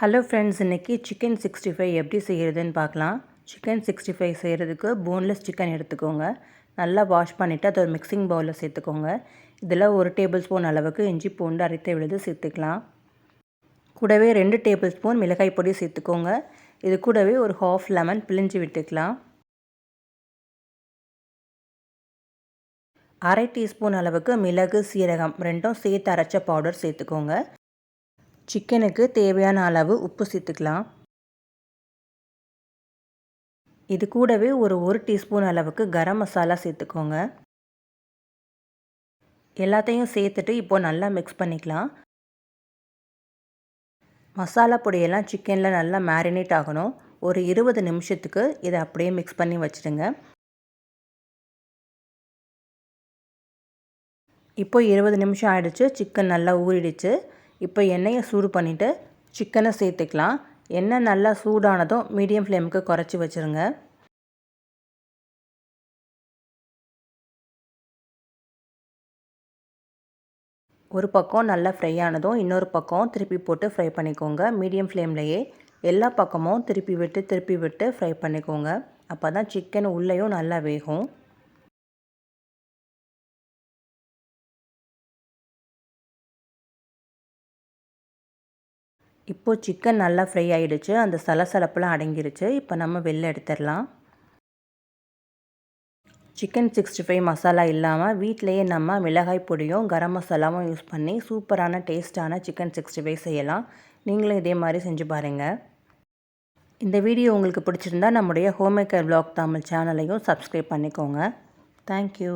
Hello friends இன்றைக்கி chicken sixty five எப்படி செய்கிறதுன்னு பார்க்கலாம். சிக்கன் சிக்ஸ்டி ஃபைவ் செய்கிறதுக்கு போன்லெஸ் சிக்கன் எடுத்துக்கோங்க. நல்லா வாஷ் பண்ணிவிட்டு அதை ஒரு மிக்சிங் பவுலில் சேர்த்துக்கோங்க. இதில் ஒரு டேபிள் ஸ்பூன் அளவுக்கு இஞ்சி பூண்டு அரைத்த விழுது சேர்த்துக்கலாம். கூடவே ரெண்டு டேபிள் ஸ்பூன் மிளகாய் பொடி சேர்த்துக்கோங்க. இது கூடவே ஒரு ஹாஃப் லெமன் பிழிஞ்சு விட்டுக்கலாம். அரை டீஸ்பூன் அளவுக்கு மிளகு சீரகம் ரெண்டும் சேர்த்து அரைச்ச பவுடர் சேர்த்துக்கோங்க. சிக்கனுக்கு தேவையான அளவு உப்பு சேர்த்துக்கலாம். இது கூடவே ஒரு ஒரு டீஸ்பூன் அளவுக்கு கரம் மசாலா சேர்த்துக்கோங்க. எல்லாத்தையும் சேர்த்துட்டு இப்போது நல்லா மிக்ஸ் பண்ணிக்கலாம். மசாலா பொடியெல்லாம் சிக்கனில் நல்லா மேரினேட் ஆகணும். ஒரு இருபது நிமிஷத்துக்கு இதை அப்படியே மிக்ஸ் பண்ணி வச்சுடுங்க. இப்போ இருபது நிமிஷம் ஆயிடுச்சு. சிக்கன் நல்லா ஊறிடுச்சு. இப்போ எண்ணெயை சூடு பண்ணிவிட்டு சிக்கனை சேர்த்துக்கலாம். எண்ணெய் நல்லா சூடானதும் மீடியம் ஃப்ளேமுக்கு குறைச்சி வச்சுருங்க. ஒரு பக்கம் நல்லா ஃப்ரை ஆனதும் இன்னொரு பக்கம் திருப்பி போட்டு ஃப்ரை பண்ணிக்கோங்க. மீடியம் ஃப்ளேம்லேயே எல்லா பக்கமும் திருப்பி விட்டு திருப்பி விட்டு ஃப்ரை பண்ணிக்கோங்க. அப்போ தான் சிக்கன் உள்ளேயும் நல்லா வேகும். இப்போது சிக்கன் நல்லா ஃப்ரை ஆகிடுச்சு அந்த சலசலப்பெலாம் அடங்கிருச்சு. இப்போ நம்ம வெளில எடுத்துடலாம். சிக்கன் சிக்ஸ்டி ஃபைவ் மசாலா இல்லாமல் வீட்டிலையே நம்ம மிளகாய் பொடியும் கரம் மசாலாவும் யூஸ் பண்ணி சூப்பரான டேஸ்ட்டான சிக்கன் சிக்ஸ்டி ஃபைவ் செய்யலாம். நீங்களும் இதே மாதிரி செஞ்சு பாருங்கள் இந்த வீடியோ உங்களுக்கு பிடிச்சிருந்தா நம்முடைய ஹோம்மேக்கர் பிளாக் தமிழ் சேனலையும் சப்ஸ்கிரைப் பண்ணிக்கோங்க. தேங்க்யூ